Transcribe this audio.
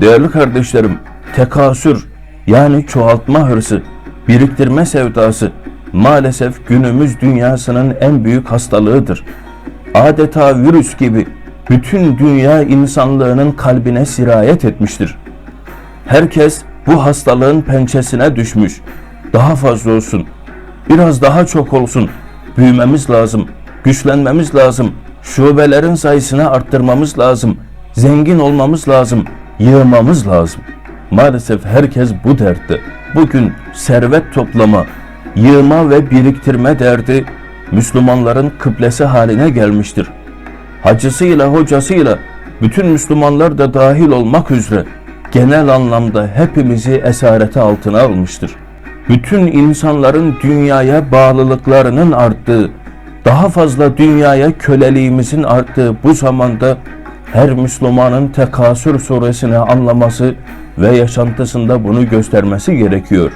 Değerli kardeşlerim, tekasür yani çoğaltma hırsı, biriktirme sevdası maalesef günümüz dünyasının en büyük hastalığıdır. Adeta virüs gibi bütün dünya insanlığının kalbine sirayet etmiştir. Herkes bu hastalığın pençesine düşmüş. Daha fazla olsun, biraz daha çok olsun. Büyümemiz lazım, güçlenmemiz lazım. Şubelerin sayısını arttırmamız lazım. Zengin olmamız lazım, yığmamız lazım. Maalesef herkes bu dertte. Bugün servet toplama, yığma ve biriktirme derdi Müslümanların kıblesi haline gelmiştir. Hacısıyla hocasıyla bütün Müslümanlar da dahil olmak üzere genel anlamda hepimizi esareti altına almıştır. Bütün insanların dünyaya bağlılıklarının arttığı, daha fazla dünyaya köleliğimizin arttığı bu zamanda her Müslümanın Tekasür suresini anlaması ve yaşantısında bunu göstermesi gerekiyor.